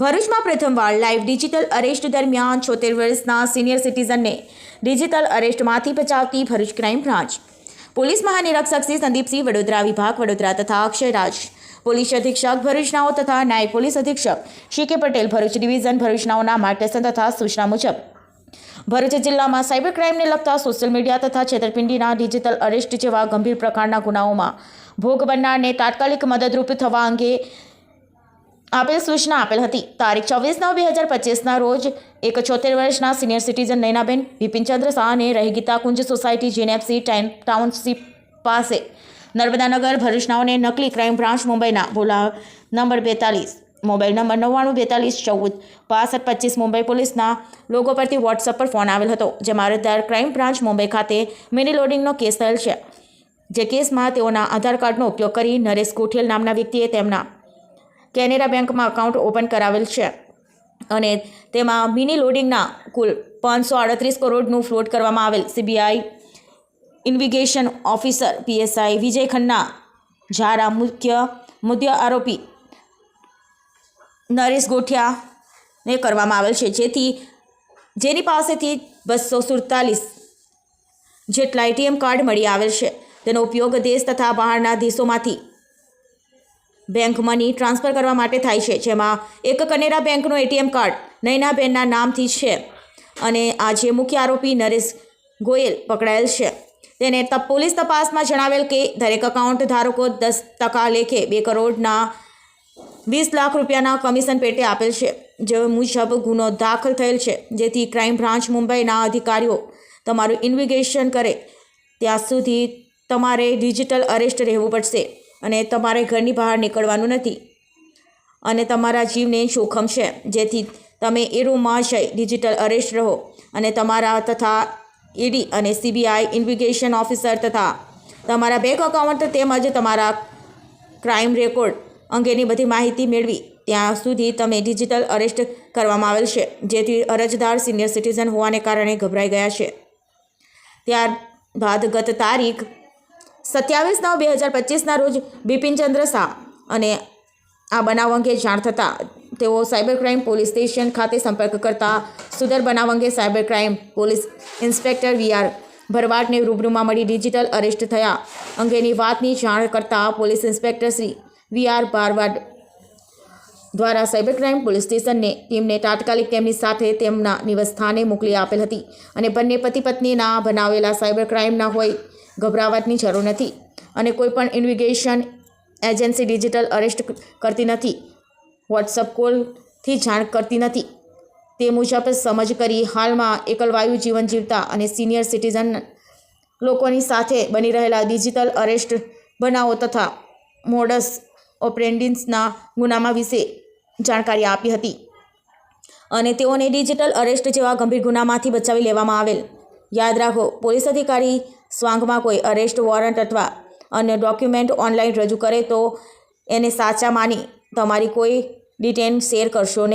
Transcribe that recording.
ભરૂચમાં પ્રથમવાર live digital arrest દરમિયાન છોતેર વર્ષના સિનિયર સિટીઝનને ડિજિટલ અરેસ્ટમાંથી બચાવતી ભરૂચ ક્રાઇમ બ્રાન્ચ પોલીસ મહાનિરીક્ષક શ્રી સંદીપસિંહ વડોદરા વિભાગ, વડોદરા તથા અક્ષયરાજ. પોલીસ અધિક્ષક ભરૂચનાઓ તથા નાયબ પોલીસ અધિક્ષક શી કે પટેલ ભરૂચ ડિવિઝન ભરૂચનાઓના માર્ગદર્શન તથા સૂચના મુજબ. ભરૂચ જિલ્લામાં સાયબર ક્રાઇમને લગતા સોશિયલ મીડિયા તથા છેતરપિંડીના ડિજિટલ અરેસ્ટ જેવા ગંભીર પ્રકારના ગુનાઓમાં ભોગ બનનારને તાત્કાલિક મદદરૂપ થવા અંગે આપેલ સૂચના આપેલ હતી. તારીખ ચોવીસ નવ બે હજાર પચીસના રોજ એક છોતેર વર્ષના સિનિયર સિટીઝન નૈનાબેન બિપિનચંદ્ર શાહને રહી ગીતાકુંજ સોસાયટી જીનેફસી ટાઉનશીપ પાસે નર્મદાનગર ભરૂચનાઓને નકલી ક્રાઇમ બ્રાન્ચ મુંબઈના. બોલાવ નંબર બેતાલીસ. મોબાઈલ નંબર નવ્વાણું, બેતાલીસ, ચૌદ. પાસઠ, પચીસ મુંબઈ પોલીસના લોગો પરથી વોટ્સઅપ પર ફોન આવેલ હતો. જેમાં અરજદાર ક્રાઇમ બ્રાન્ચ મુંબઈ ખાતે મિની લોડિંગનો કેસ થયેલ છે. જે કેસમાં તેઓના આધાર કાર્ડનો ઉપયોગ કરી નરેશ કોઠેલ નામના વ્યક્તિએ તેમના કેનેરા બેંકમાં અકાઉન્ટ ઓપન કરાવેલ છે અને તેમાં મિની લોડિંગના કુલ પાંચસો અડત્રીસ કરોડનું ફ્લોટ કરવામાં આવેલ. CBI investigation officer PSI Vijay Khanna, ઝારા મુખ્ય મુદ્ય આરોપી નરેશ ગોઠિયાને કરવામાં આવેલ છે. જેથી જેની પાસેથી બસો સુડતાલીસ જેટલા એટીએમ કાર્ડ મળી આવેલ છે. તેનો ઉપયોગ દેશ તથા બહારના દેશોમાંથી બેંક મની ટ્રાન્સફર કરવા માટે થાય છે, જેમાં એક કનેરા બેંકનું એટીએમ કાર્ડ નૈનાબેનના નામથી છે. અને આજે મુખ્ય આરોપી નરેશ ગોયલ પકડાયેલ છે. તેને પોલીસ તપાસમાં જણાવેલ કે દરેક એકાઉન્ટ ધારકો દસ ટકા લેખે બે કરોડના વીસ લાખ રૂપિયાના કમિશન પેટે આપેલ છે, જે મુજબ ગુનો દાખલ થયેલ છે. જેથી ક્રાઇમ બ્રાન્ચ મુંબઈના અધિકારીઓ તમારું ઇન્વિગેશન કરે. ત્યાં સુધી તમારે ડિજિટલ અરેસ્ટ રહેવું પડશે. અને તમારે ઘરની બહાર નીકળવાનું નથી. અને તમારા જીવને જોખમ છે. જેથી તમે એ રૂમમાં જઈ ડિજિટલ અરેસ્ટ રહો. અને તમારા તથા ઈડી અને સીબીઆઈ ઇન્વિગેશન ઓફિસર તથા તમારા બેંક એકાઉન્ટ તેમજ તમારા ક્રાઇમ રેકોર્ડ અંગેની બધી માહિતી મેળવી. ત્યાં સુધી તમે ડિજિટલ અરેસ્ટ કરવામાં આવેલ છે. જેથી અરજદાર સિનિયર સિટીઝન હોવાને કારણે ગભરાઈ ગયા છે. ત્યારબાદ ગત તારીખ સત્યાવીસ નવ બે હજાર પચીસના રોજ બિપિનચંદ્ર શાહ અને આ બનાવ અંગે જાણ થતાં તેઓ સાયબર ક્રાઇમ પોલીસ સ્ટેશન ખાતે સંપર્ક કરતા સુદર બનાવ અંગે cyber crime police inspector VR ભરવાડને રૂબરૂમાં મળી ડિજિટલ અરેસ્ટ થયા અંગેની વાતની જાણ કરતા police inspector Shri VR Bharwad દ્વારા સાયબર ક્રાઇમ પોલીસ સ્ટેશનને ટીમને તાત્કાલિક તેમની સાથે તેમના નિવાસસ્થાને મોકલી આપેલ હતી અને બંને પતિ પત્નીના બનાવેલા સાયબર ક્રાઇમના હોય ગભરાવટની જરૂર નથી અને કોઈપણ ઇન્વિગેશન એજન્સી ડિજિટલ અરેસ્ટ કરતી નથી, વોટ્સઅપ કોલથી જાણ કરતી નથી. તે મુજબ સમજ કરી હાલમાં એકલવાયુ જીવન જીવતા અને સિનિયર સિટીઝન લોકોની સાથે બની રહેલા ડિજિટલ અરેસ્ટ બનાવો તથા મોડસ ઓપરેન્ડિન્સના ગુનામાં વિશે જાણકારી આપી હતી અને તેઓને ડિજિટલ અરેસ્ટ જેવા ગંભીર ગુનામાંથી બચાવી લેવામાં આવેલ. યાદ રાખો, પોલીસ અધિકારી સ્વાંગમાં કોઈ અરેસ્ટ વોરંટ અથવા અન્ય ડોક્યુમેન્ટ ઓનલાઈન રજૂ કરે તો એને સાચા માની તમારી કોઈ ડિટેન શેર કરશો નહીં.